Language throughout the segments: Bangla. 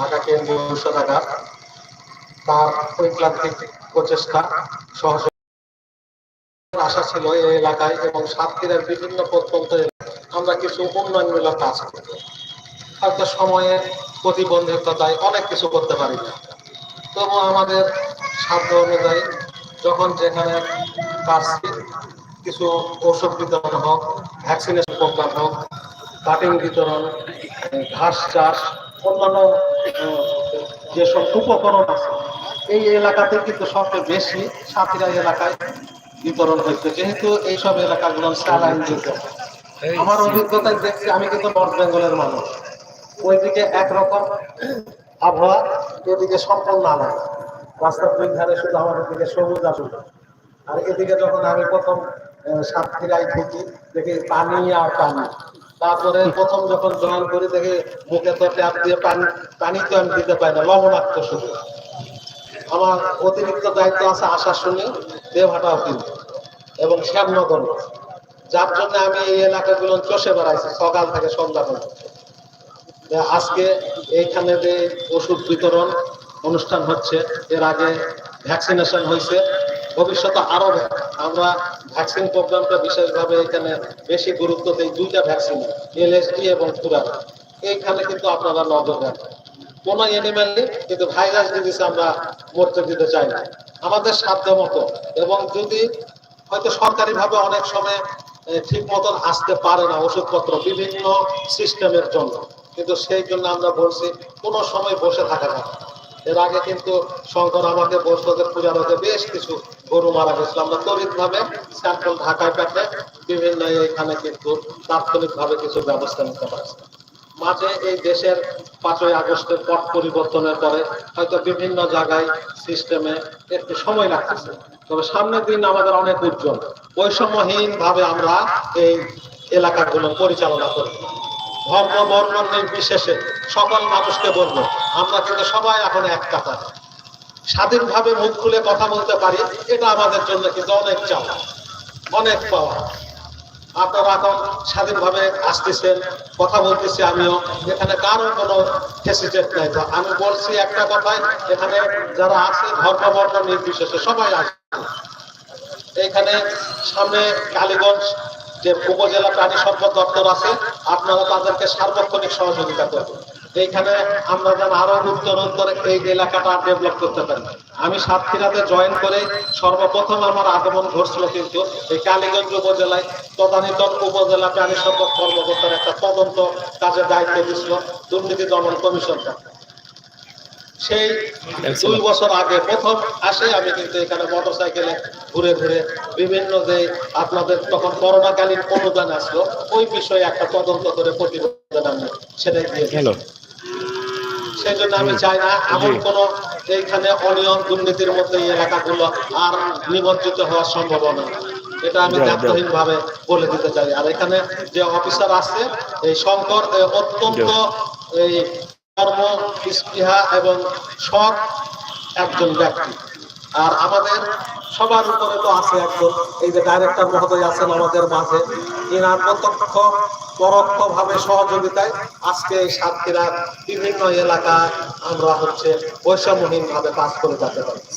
ঢাকা কেন্দ্রীয় ঔষধাগার তার ঐক্লান্তিক প্রচেষ্টা সহযোগ আশা ছিল এই এলাকায় এবং সাতক্ষীরার বিভিন্ন প্রত্যন্ত আমরা কিছু উন্নয়নমূলক কাজ করব। হয়তো সময়ের প্রতিবন্ধকতায় অনেক কিছু করতে পারি না। তবু আমাদের সাধ্য অনুযায়ী যখন যেখানে পারছি, কিছু ওষুধ বিতরণ হোক ভ্যাকসিনেশন প্রোগ্রাম হোক কাটিং বিতরণ, ঘাস চাষ, অন্যান্য যেসব উপকরণ আছে এই এলাকাতে কিন্তু সবচেয়ে বেশি সাথীরা এলাকায় বিতরণ হয়েছে। যেহেতু এইসব এলাকাগুলো স্যালাইন আমার অভিজ্ঞতায় দেখছি আমি কিন্তু নর্থ বেঙ্গলের মানুষ। ওইদিকে একরকম আবহাওয়া এদিকে সম্পূর্ণ আলাদা। রাস্তার দুই ধারে শুধু আমার দিকে সবুজ আসুন আর এদিকে যখন আমি প্রথম সাতক্ষীরায় ঢুকি দেখি পানি আর পানি। তারপরে প্রথম যখন জয়েন করি, দেখি মুখে তো ট্যাপ দিয়ে পানি পানি তো আমি দিতে পারি না, লবণাক্ত শুধু। আমার অতিরিক্ত দায়িত্ব আছে আসার শুনে দেবহাটাও কিন্তু এবং শ্যামনগর যার জন্য আমি এই এলাকাগুলো চষে বেড়াইছি, সকাল থেকে সন্ধ্যা পর্যন্ত। আজকে এইখানে যে ওষুধ বিতরণ অনুষ্ঠান হচ্ছে, এর আগে ভ্যাকসিনেশন হয়েছে। ভবিষ্যতে আরও আমরা ভ্যাকসিন প্রোগ্রামটা বিশেষভাবে এখানে বেশি গুরুত্ব দেই দুইটা ভ্যাকসিন এলএসডি এবং পুরা এইখানে কিন্তু আপনারা নজর রাখবেন কোন এনিম্যাল কিন্তু ভাইরাস ডিজিজ আমরা মরতে দিতে চাই না। আমাদের সাধ্য মতো এবং যদি হয়তো সরকারি ভাবে অনেক সময় ঠিক মতন আসতে পারে না ওষুধপত্র বিভিন্ন সিস্টেমের জন্য। কিন্তু সেই জন্য আমরা বলছি, কোনো সময় বসে থাকা না। এর আগে কিন্তু শঙ্কর আমাকে বৈষ্ণবের পূজার বেশ কিছু গরু মারা গেছিল। আমরা তড়িৎ ভাবে স্যাম্পল ঢাকায় পাঠে বিভিন্ন এখানে কিন্তু তাৎক্ষণিক ভাবে কিছু ব্যবস্থা নিতে পারছি। মাঝে এই দেশের পাঁচই আগস্টের পট পরিবর্তনের পরে হয়তো বিভিন্ন জায়গায় সিস্টেমে একটু সময় লাগতেছে। তবে সামনের দিন আমাদের অনেক উজ্জ্বল। বৈষম্যহীন ভাবে আমরা এই এলাকাগুলো পরিচালনা করি। ধর্ম, বর্ণ নির্বিশেষে সকল মানুষকে বলব, আমরা কিন্তু সবাই এখন এক কাতার। স্বাধীনভাবে মুখ খুলে কথা বলতে পারি, এটা আমাদের জন্য কিন্তু অনেক চাওয়া, অনেক পাওয়া। আপনারা এখন স্বাধীনভাবে আসতেছেন, কথা বলতেছি আমিও, এখানে কারও কোনো হেসিটেট নাই তো আমি বলছি একটা কথাই, এখানে যারা আছে, ধর্ম, বর্ণ নির্বিশেষে সবাই আছে এখানে সামনে কালীগঞ্জ যে উপজেলা প্রাণী সম্পদ দপ্তর আছে, আপনারা তাদেরকে সার্বক্ষণিক সহযোগিতা করবেন। এইখানে আমরা যেন আরও উত্তর উত্তরে এই এলাকাটা ডেভেলপ করতে পারি। আমি সাতক্ষীরাতে জয়েন করে সর্বপ্রথম আমার আগমন ঘটছিল কিন্তু এই কালীগঞ্জ উপজেলায় তদানীতন উপজেলা প্রাণী সম্পদ কর্মকর্তার একটা তদন্ত কাজের দায়িত্ব দিছিল দুর্নীতি দমন কমিশনটা। সেই দুই বছর আগে প্রথম আসে আমি কিন্তু এখানে মোটর সাইকেলে ঘুরে ঘুরে বিভিন্ন যে আপনাদের তখন করোনাকালীন অনুদান আসলো ওই বিষয়ে একটা তদন্ত করে প্রতিবেদন আমি সেটাই দিয়ে সেই জন্য আমি চাই না এমন কোন এইখানে অনিয়ম দুর্নীতির মধ্যে এই এলাকাগুলো আর নিমজ্জিত হওয়ার সম্ভাবনা। এটা আমি। দায়িত্বহীন ভাবে বলে দিতে চাই আর এখানে যে অফিসার আছে এই শঙ্কর অত্যন্ত এই কর্ম স্পৃহা এবং সৎ একজন ব্যক্তি আর আমাদের সবার উপরে তো আছে একজন, এই যে ডাইরেক্টর মহোদয় আছেন আমাদের মাঝে। এনার প্রত্যক্ষ পরোক্ষ ভাবে সহযোগিতায় আজকে সাতক্ষীরার বিভিন্ন এলাকা আমরা হচ্ছে বৈষম্যহীন ভাবে কাজ করে যেতে পারছি।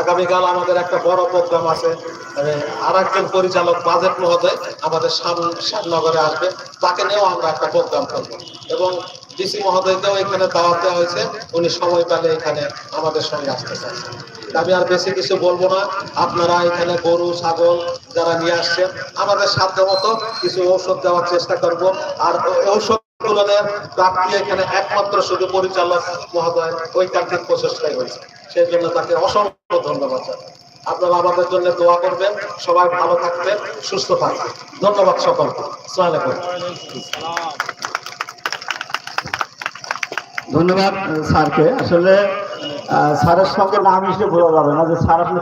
আগামীকাল আমাদের একটা বড় প্রোগ্রাম আছে আর একজন পরিচালক বাজেট মহোদয় আমাদের শ্যামনগরে আসবে, তাকে নিয়েও আমরা একটা প্রোগ্রাম করব। এবং ডিসি মহোদয়কেও এখানে দাওয়াত দেওয়া হয়েছে, উনি সময় পেলে এখানে আমাদের সঙ্গে আসতে চাচ্ছেন আমি আর বেশি কিছু বলব না। আপনারা এখানে গরু, ছাগল যারা নিয়ে আসছেন, আমাদের সাধ্য মতো কিছু ঔষধ দেওয়ার চেষ্টা করব। আর ঔষধ এখানে একমাত্র শুধু পরিচালক মহোদয় ঐকান্তিক প্রচেষ্টাই হয়েছে। সেই জন্য তাকে অসংখ্য ধন্যবাদ আপনারা আমাদের জন্য দোয়া করবেন। সবাই ভালো থাকবেন, সুস্থ থাকবেন। ধন্যবাদ সকলকে। ধন্যবাদ, স্যারকে। আসলে স্যারের সঙ্গে না মিশলে বোঝা যাবে না যে স্যার আসলে